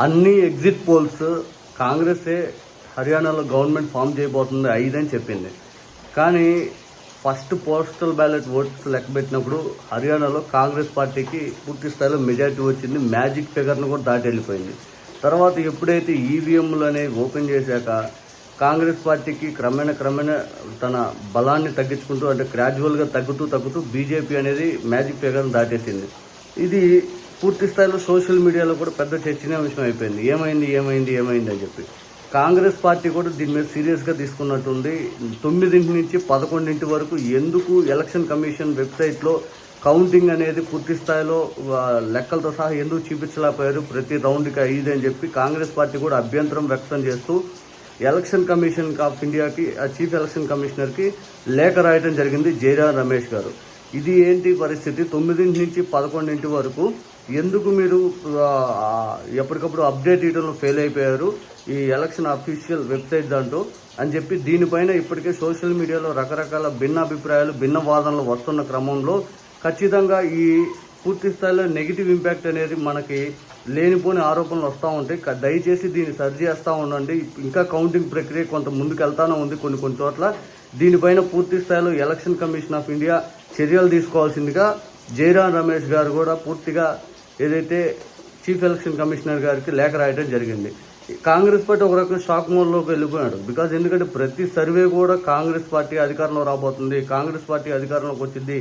అన్ని exit polls కాంగ్రెసే హర్యానాలో గవర్నమెంట్ ఫామ్ చేయబోతుంది ఐదని చెప్పింది. కానీ ఫస్ట్ పోస్టల్ బ్యాలెట్ ఓట్స్ లెక్క పెట్టినప్పుడు హర్యానాలో కాంగ్రెస్ పార్టీకి పూర్తి స్థాయిలో మెజార్టీ వచ్చింది. మ్యాజిక్ ఫిగర్ను కూడా దాటి వెళ్ళిపోయింది. తర్వాత ఎప్పుడైతే ఈవీఎంలు అనేవి ఓపెన్ చేశాక కాంగ్రెస్ పార్టీకి క్రమేణ క్రమేణా తన బలాన్ని తగ్గించుకుంటూ అంటే గ్రాడ్యువల్గా తగ్గుతూ తగ్గుతూ బీజేపీ అనేది మ్యాజిక్ ఫిగర్ను దాటేసింది. ఇది పూర్తి స్థాయిలో సోషల్ మీడియాలో కూడా పెద్ద చర్చనీయాంశం అయిపోయింది. ఏమైంది ఏమైంది ఏమైంది అని చెప్పి. కాంగ్రెస్ పార్టీ కూడా దీని మీద సీరియస్గా తీసుకున్నట్టుంది. తొమ్మిదింటి నుంచి పదకొండింటి వరకు ఎందుకు ఎలక్షన్ కమిషన్ వెబ్సైట్లో కౌంటింగ్ అనేది పూర్తి స్థాయిలో లెక్కలతో సహా ఎందుకు చూపించలేకపోయారు? ప్రతి రౌండ్కి ఐదు అని చెప్పి కాంగ్రెస్ పార్టీ కూడా అభ్యంతరం వ్యక్తం చేస్తూ ఎలక్షన్ కమిషన్ ఆఫ్ ఇండియాకి ఆ చీఫ్ ఎలక్షన్ కమిషనర్కి లేఖ రాయడం జరిగింది జయరాం రమేష్ గారు. ఇది ఏంటి పరిస్థితి? తొమ్మిదింటి నుంచి పదకొండింటి వరకు ఎందుకు మీరు ఎప్పటికప్పుడు అప్డేట్ ఇవ్వడంలో ఫెయిల్ అయిపోయారు? ఈ ఎలక్షన్ అఫీషియల్ వెబ్సైట్ దాంట్లో అని చెప్పి దీనిపైన ఇప్పటికే సోషల్ మీడియాలో రకరకాల భిన్న అభిప్రాయాలు భిన్న వాదనలు వస్తున్న క్రమంలో ఖచ్చితంగా ఈ పూర్తి స్థాయిలో నెగిటివ్ ఇంపాక్ట్ అనేది మనకి లేనిపోని ఆరోపణలు వస్తూ ఉంటాయి. దయచేసి దీన్ని సరి చేస్తూ ఉండండి. ఇంకా కౌంటింగ్ ప్రక్రియ కొంత ముందుకు వెళ్తానే ఉంది కొన్ని కొన్ని చోట్ల. దీనిపైన పూర్తి స్థాయిలో ఎలక్షన్ కమిషన్ ఆఫ్ ఇండియా చర్యలు తీసుకోవాల్సిందిగా జయరాం రమేష్ గారు కూడా పూర్తిగా ఏదైతే చీఫ్ ఎలక్షన్ కమిషనర్ గారికి లేఖ రాయడం జరిగింది. కాంగ్రెస్ పార్టీ ఒక రకం షాక్ మోడ్లోకి వెళ్ళిపోయాడు బికాజ్ ఎందుకంటే ప్రతి సర్వే కూడా కాంగ్రెస్ పార్టీ అధికారంలో రాబోతుంది కాంగ్రెస్ పార్టీ అధికారంలోకి వచ్చింది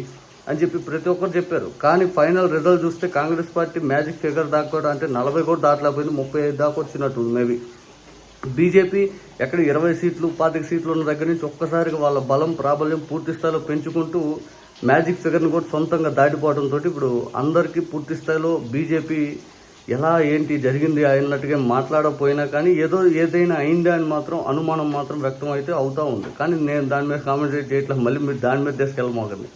అని చెప్పి ప్రతి ఒక్కరు చెప్పారు. కానీ ఫైనల్ రిజల్ట్ చూస్తే కాంగ్రెస్ పార్టీ మ్యాజిక్ ఫిగర్ దాకా కూడా అంటే నలభై కూడా దాటలేకపోయింది ముప్పై ఐదు దాకా వచ్చినట్టు మేబీ. బీజేపీ ఎక్కడ ఇరవై సీట్లు పాతిక సీట్లు ఉన్న దగ్గర నుంచి ఒక్కసారిగా వాళ్ళ బలం ప్రాబల్యం పూర్తి స్థాయిలో పెంచుకుంటూ మ్యాజిక్ ఫిగర్ని కూడా సొంతంగా దాటిపోవడంతో ఇప్పుడు అందరికీ పూర్తి స్థాయిలో బీజేపీ ఎలా ఏంటి జరిగింది అన్నట్టుగా మాట్లాడకపోయినా కానీ ఏదో ఏదైనా అయిందా అని మాత్రం అనుమానం మాత్రం వ్యక్తం అయితే అవుతూ ఉంది. కానీ నేను దాని మీద కామెంట్ చేయట్లేదు. మళ్ళీ మీరు దాని మీద తీసుకెళ్ళమోకండి